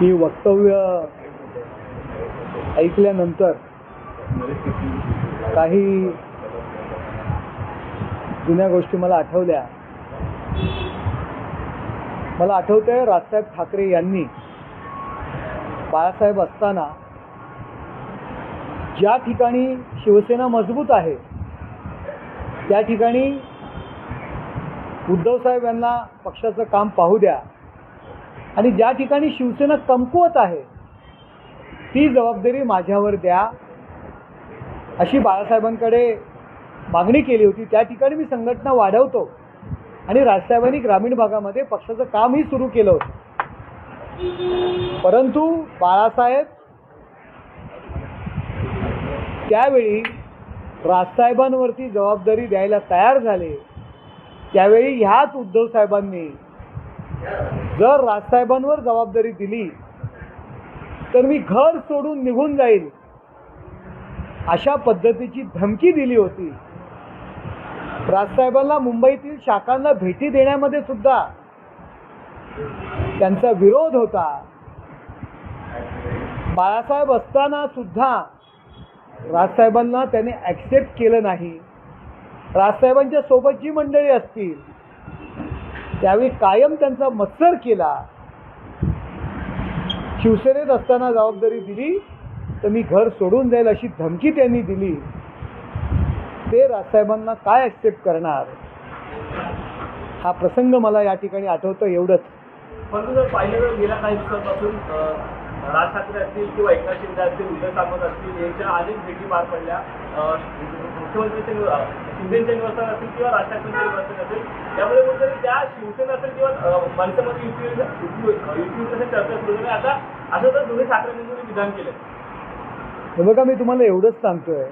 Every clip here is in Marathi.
ही वक्तव्य ऐकल्यानंतर काही जुन्या गोष्टी मला आठवल्या. मला आठवतंय राजसाहेब ठाकरे यांनी बाळासाहेब असताना ज्या ठिकाणी शिवसेना मजबूत आहे त्या ठिकाणी उद्धवसाहेब यांना पक्षाचं काम पाहू द्या. आणि ज्या ठिकाणी शिवसेना कमकुवत आहे ती जबाबदारी माझ्यावर द्या. अशी बाळासाहेबांकडे मागणी केली होती. त्या ठिकाणी मी संघटना वाढवतो आणि राजसाहेबांनी ग्रामीण भागामध्ये पक्षाचं कामही सुरू केलं होतं. परंतु बाळासाहेब त्यावेळी राजसाहेबांवरती जबाबदारी द्यायला तयार झाले. त्यावेळी ह्याच उद्धव साहेबांनी जर राजसाहेबांवर जबाबदारी दिली तर मी घर सोडून निघून जाईल. अशा पद्धतीची धमकी दिली होती. राजसाहेबांना मुंबईतील शाखांना भेटी देण्यामध्ये सुद्धा त्यांचा विरोध होता. बाळासाहेब असताना सुद्धा राजसाहेबांना त्याने ॲक्सेप्ट केलं नाही. राजसाहेबांच्या सोबत जी मंडळी असतील त्यावेळी कायम त्यांचा मत्सर केला. शिवसेनेत असताना जबाबदारी दिली तर मी घर सोडून जाईल अशी धमकी त्यांनी दिली. ते राजसाहेबांना काय ॲक्सेप्ट करणार? हा प्रसंग मला या ठिकाणी आठवतो एवढंच. परंतु जर पाहिलं तर गेल्या काही दिवसापासून राज ठाकरे असतील किंवा एकनाथ शिंदे असतील उदय सामंत असतील यांच्या अनेक भेटी पार पडल्या. मुख्यमंत्री मुख्यमंत्र्यांच्या निवासस्थान असेल किंवा राज ठाकरेंच्या निवासस्थान असेल त्यामुळे कुठेतरी त्या शिवसेना असेल किंवा मनसेमध्ये युती युती युतीमध्ये चर्चा सुरू झाली आता असं तर दोन्ही ठाकरेंनी विधान केलं हे बघा मी तुम्हाला एवढंच सांगतोय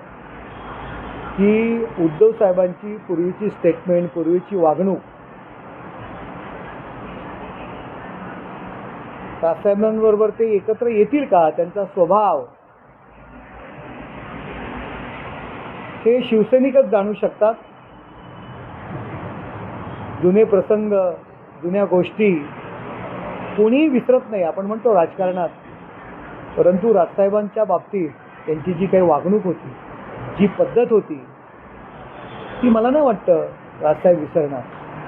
की उद्धव साहेबांची पूर्वीची स्टेटमेंट पूर्वीची वागणूक राजसाहेबांबरोबर ते एकत्र येतील का? त्यांचा स्वभाव हे शिवसैनिकच जाणू शकतात. जुने प्रसंग जुन्या गोष्टी कोणीही विसरत नाही. आपण म्हणतो राजकारणात. परंतु राजसाहेबांच्या बाबतीत त्यांची जी काही वागणूक होती जी पद्धत होती ती मला नाही वाटतं राजसाहेब विसरणार.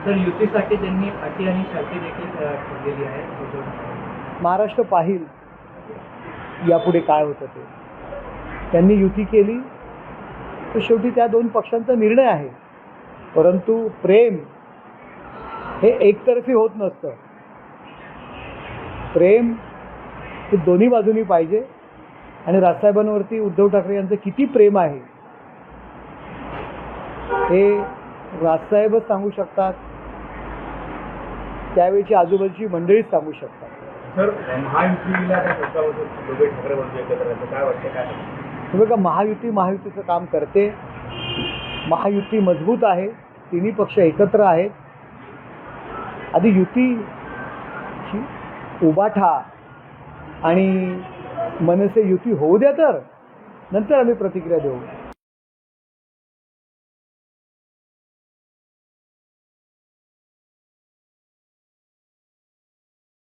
तर युतीसाठी त्यांनी अटी आणि शर्ती देखील आहे. महाराष्ट्र पाहिल यापुढे काय होतं ते. त्यांनी युती केली. तर शेवटी त्या दोन पक्षांचा निर्णय आहे. परंतु प्रेम हे एकतर्फी होत नसतं. प्रेम हे दोन्ही बाजूनी पाहिजे. आणि राजसाहेबांवरती उद्धव ठाकरे यांचं किती प्रेम आहे हे राजसाहेबच सांगू शकतात. त्यावेळची आजूबाजूची मंडळीच सांगू शकतात. सर महायुतीला काय ठाकरे काय वाटतं काय? बघा महायुती महायुतीचं काम करते. महायुती मजबूत आहे. तिन्ही पक्ष एकत्र आहेत. आधी युती उभाठा आणि मनसे युती होऊ द्या तर. नंतर आम्ही प्रतिक्रिया देऊ.